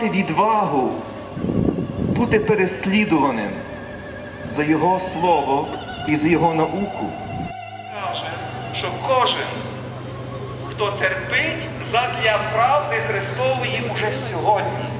мати відвагу бути переслідуваним за його слово і за його науку. Каже, що кожен, хто терпить задля правди Христової уже сьогодні.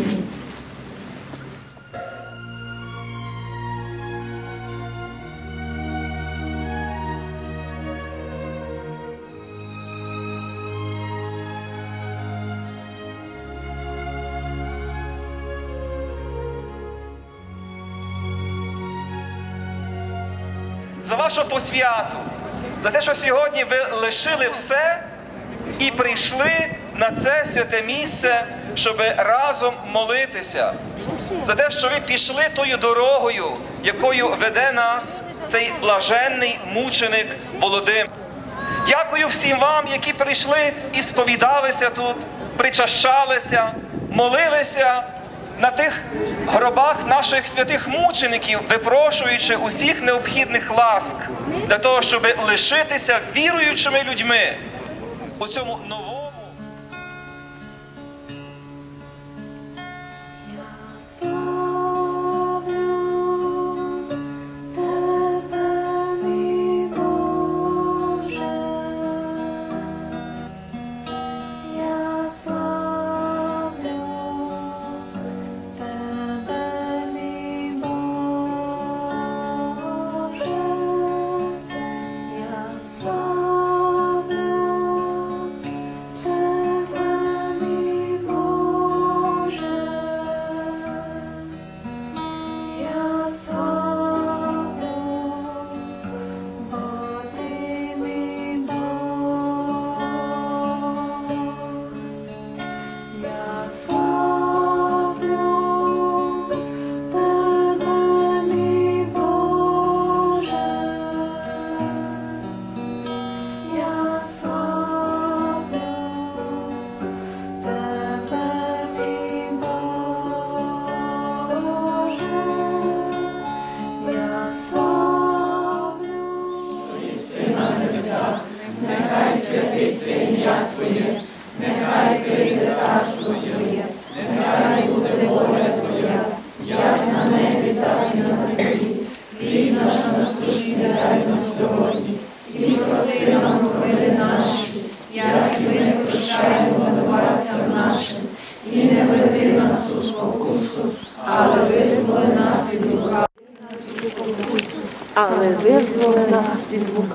за вашу посвяту, за те, що сьогодні ви лишили все і прийшли на це святе місце, щоб разом молитися, за те, що ви пішли тою дорогою, якою веде нас цей блаженний мученик Володимир. Дякую всім вам, які прийшли і сповідалися тут, причащалися, молилися на тих гробах наших святих мучеників, випрошуючи усіх необхідних ласк для того, щоб лишитися віруючими людьми у цьому новому.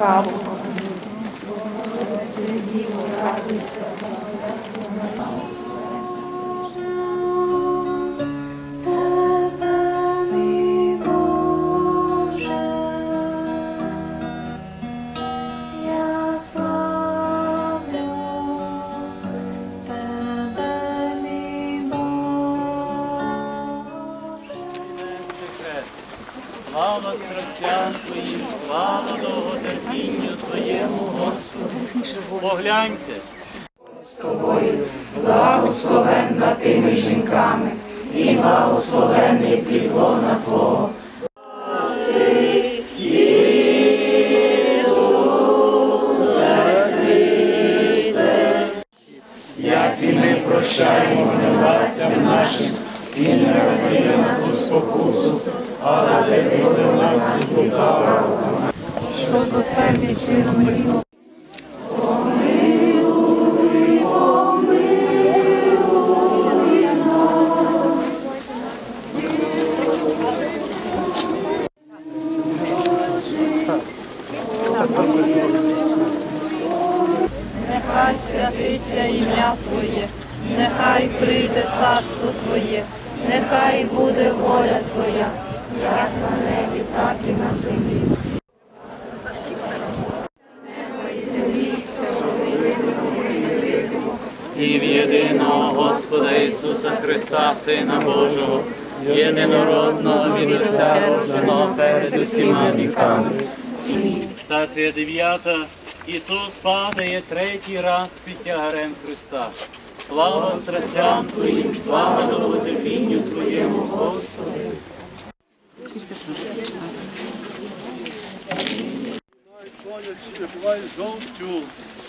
Від Погляньте, з тобою, благословенна тими жінками, і благословений підлона Твого. Як і ми прощаємо винуватцям нашим, і не веди нас у спокусу, але визволи нас від лукавого. що з Отцем і Сином святиться ім'я Твоє, нехай прийде царство Твоє, нехай буде воля Твоя, як на небі, так і на землі. і в єдиного Господа Ісуса Христа, Сина Божого, єдинородного від Отця родженого перед усіма віками. Стація дев'ята. Ісус падає третій раз під тягарем Христа. Слава страстям Твоїм, слава довготерпінню Твоєму, Господи.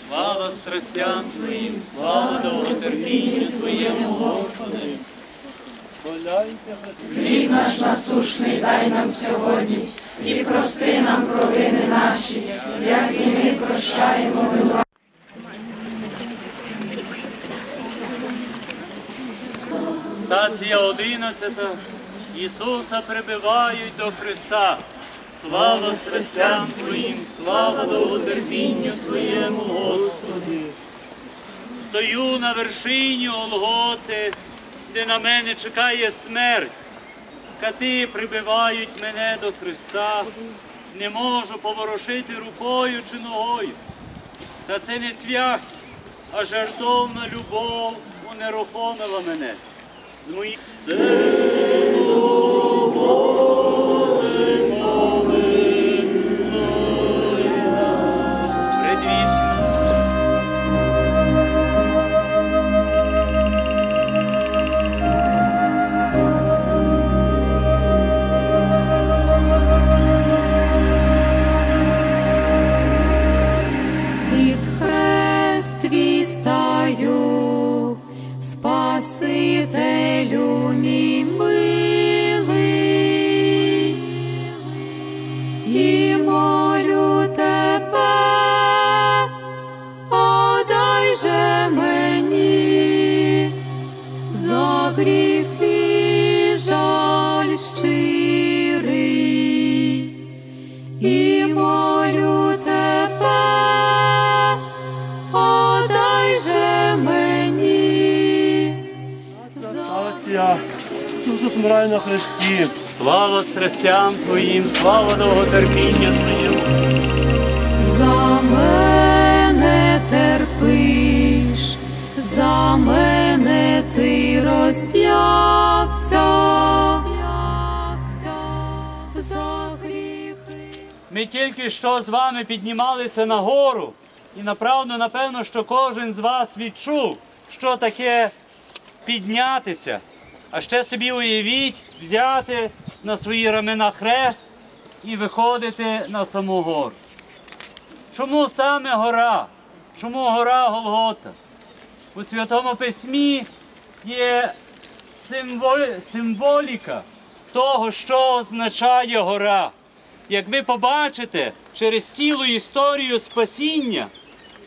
слава страстям Твоїм, слава довготерпінню Твоєму, Господи. Хліб наш насушний дай нам сьогодні, і прости нам провини наші, як прощаємо винуватцям. Стація 11. Ісуса прибивають до Христа. Слава страстям Твоїм, слава довготерпінню Твоєму, Господи. Стою на вершині Олготи, де на мене чекає смерть. Кати прибивають мене до Христа. Не можу поворушити рукою чи ногою. Та це не цвях, а жартовна любов унерухомила мене. З моїх everything Я Ісус помирає на хресті. Слава страстям Твоїм, слава довготерпіння Твоєму. За мене терпиш, за мене ти розп'явся, за гріхи. Ми тільки що з вами піднімалися на гору, і направду, напевно, що кожен з вас відчув, що таке піднятися. А ще собі уявіть, взяти на свої рамена хрест і виходити на саму гору. Чому саме гора? Чому гора Голгота? У Святому Письмі є символіка того, що означає гора. Як ви побачите, через цілу історію спасіння,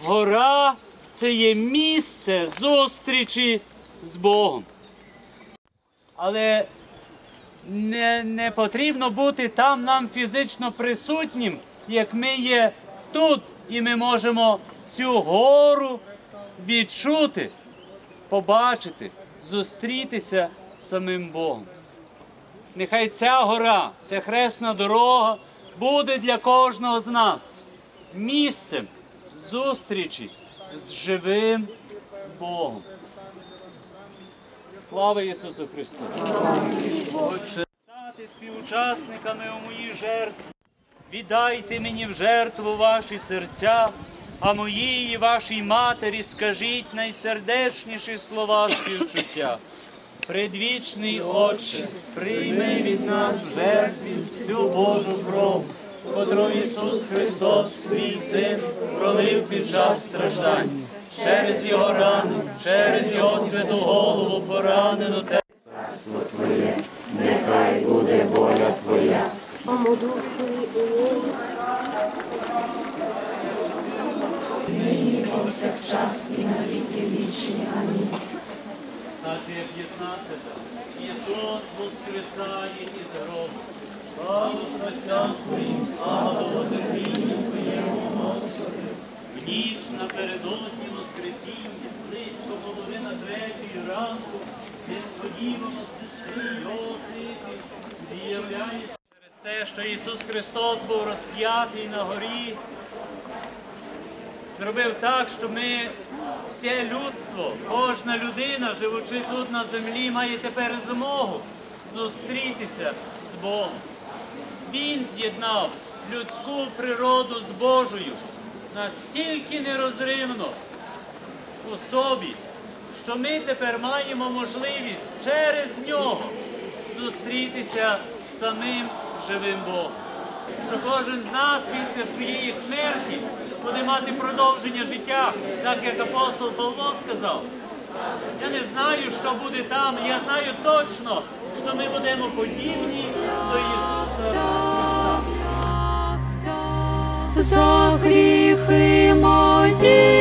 гора це є місце зустрічі з Богом. Але не, не потрібно бути там нам фізично присутнім, як ми є тут, і ми можемо цю гору відчути, побачити, зустрітися з самим Богом. Нехай ця гора, ця хресна дорога буде для кожного з нас місцем зустрічі з живим Богом. Слава Ісусу Христу! Отже, стати співучасниками у моїй жертві. Віддайте мені в жертву ваші серця, а моїй і вашій матері скажіть найсердечніші слова співчуття. Предвічний Отче, прийми від нас в жертві всю Божу кров, котру Ісус Христос, твій Син, пролив під час страждань. Через його рани, через його святу голову поранено те. Статія 15. Ісус воскресає із гробу. Слава Отцям Твоїм, слава Вотерпінню Твоєму, Господи. Ніч напередодні Воскресіння, близько половина третьої ранку, несподівано сестри Йосипі з'являється через те, що Ісус Христос був розп'ятий на горі, зробив так, що ми все людство, кожна людина, живучи тут на землі, має тепер змогу зустрітися з Богом. Він з'єднав людську природу з Божою настільки нерозривно у собі, що ми тепер маємо можливість через нього зустрітися з самим живим Богом що кожен з нас після своєї смерті буде мати продовження життя, так як апостол Павло сказав. Я не знаю, що буде там, я знаю точно, що ми будемо подібні до Ісуса. Закріпи you.